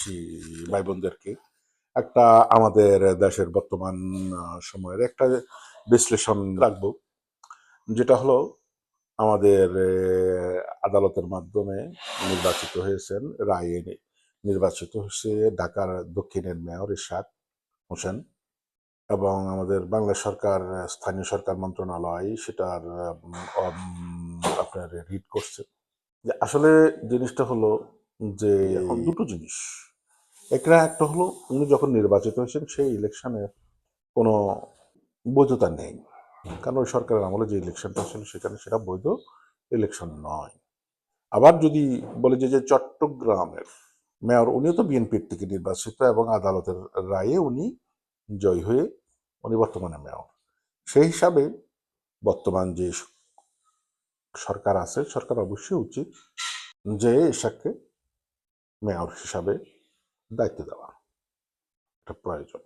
বাংলাদেশি ভাই বোনদেরকে একটা আমাদের দেশের বর্তমান সময়ের একটা বিশ্লেষণ রাখব, যেটা হলো আমাদের আদালতের মাধ্যমে নির্বাচিত হয়েছেন রায়ে নির্বাচিত হয়েছে ঢাকার দক্ষিণের মেয়র ইশাক হোসেন এবং আমাদের বাংলা সরকার, স্থানীয় সরকার মন্ত্রণালয় সেটার আপনার রিড করছে। যে আসলে জিনিসটা হলো যে দুটো জিনিস। একটা একটা হলো, উনি যখন নির্বাচিত হয়েছেন, সেই ইলেকশনের কোনো বৈধতা নেই। কারণ ওই সরকারের আমলে যে ইলেকশনটা ছিল, সেখানে সেটা বৈধ ইলেকশন নয়। আবার যদি বলে যে যে চট্টগ্রামের মেয়র উনিও তো বিএনপির থেকে নির্বাচিত এবং আদালতের রায়ে উনি জয় হয়ে উনি বর্তমানে মেয়র সেই হিসাবে বর্তমান যে সরকার আছে, সরকার অবশ্যই উচিত যে এশাককে মেয়র হিসাবে দায়িত্ব দেওয়া। এটা প্রয়োজন।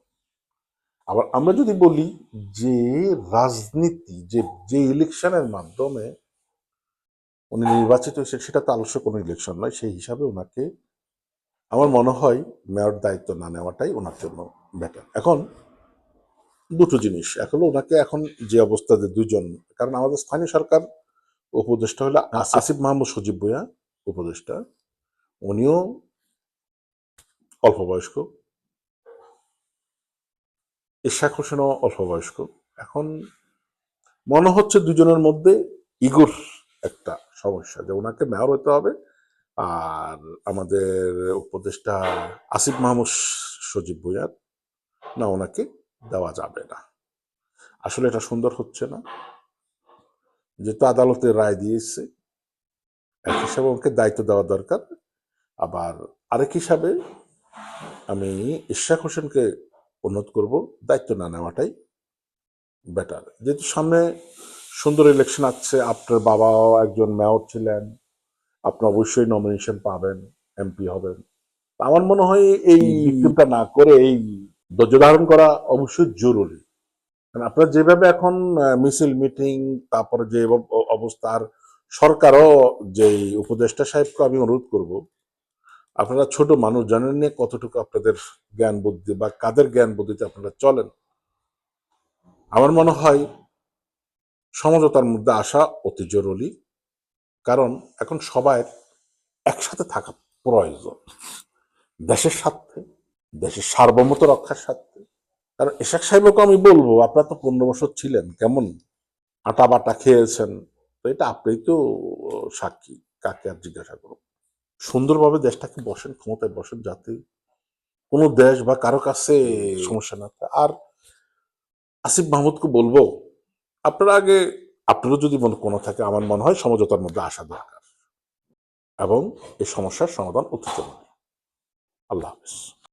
আবার আমরা যদি বলি যে রাজনীতি যে যে ইলেকশনের মাধ্যমে উনি নির্বাচিত হয়েছে সেটা তো আলস্য কোনো ইলেকশন নয় সেই হিসাবে ওনাকে আমার মনে হয় মেয়র দায়িত্ব না নেওয়াটাই ওনার জন্য বেটার এখন দুটো জিনিস। এক হলো ওনাকে এখন যে অবস্থাতে দুজন কারণ আমাদের স্থানীয় সরকার উপদেষ্টা হলো আস- আসিফ মাহমুদ সজীব ভুঁইয়া উপদেষ্টা। উনিও অল্প বয়স্ক ইশাক হোসেনও অল্প বয়স্ক এখন মনে হচ্ছে দুজনের মধ্যে ইগোর একটা সমস্যা, যে ওনাকে মেয়র হতে হবে আর আমাদের উপদেষ্টা আসিফ মাহমুদ সজীব ভুঁইয়ার না ওনাকে দেওয়া যাবে না। আসলে এটা সুন্দর হচ্ছে না। যেহেতু আদালতের রায় দিয়েছে, এক হিসাবে ওকে দায়িত্ব দেওয়া দরকার। আবার আরেক হিসাবে আমি ইশাক হোসেনকে অনুরোধ করব দায়িত্ব না নেওয়াটাই বেটার যেহেতু সামনে সুন্দর ইলেকশন আসছে আপনার বাবাও একজন মেয়র ছিলেন আপনি অবশ্যই নমিনেশন পাবেন এমপি হবেন। আমার মনে হয় এই বিক্ষোভটা না করে এই ধৈর্য ধারণ করা অবশ্যই জরুরি। কারণ আপনারা যেভাবে এখন মিছিল মিটিং তারপরে যে অবস্থার সরকারও যে উপদেষ্টা সাহেবকে আমি অনুরোধ করব আপনারা ছোট মানুষ জানেন না কতটুকু আপনাদের জ্ঞান বুদ্ধি বা কাদের জ্ঞান বুদ্ধিতে আপনারা চলেন। আমার মনে হয় সমঝোতার মধ্যে আসা অতি জরুরি, কারণ এখন সবাই একসাথে থাকা প্রয়োজন। দেশের স্বার্থে, দেশের সার্বভৌমত্ব রক্ষার স্বার্থে। কারণ এশাক সাহেবকে আমি বলব, আপনারা তো পনেরো বছর ছিলেন, কেমন? আটা বাটা খেয়েছেন, তো এটা আপনিই তো সাক্ষী, কাকে আর জিজ্ঞাসা করুন? সুন্দরভাবে দেশটাকে বসেন ক্ষমতায় বসেন যাতে কোনো দেশ বা কারও কাছে সমস্যা না থাকে। আর আসিফ মাহমুদকে বলব আপনারা আগে আপনারও যদি মনে কোনো থাকে আমার মনে হয় সমঝোতার মধ্যে আসা দরকার। এবং এই সমস্যার সমাধান অতি জরুরি। আল্লাহ হাফিজ।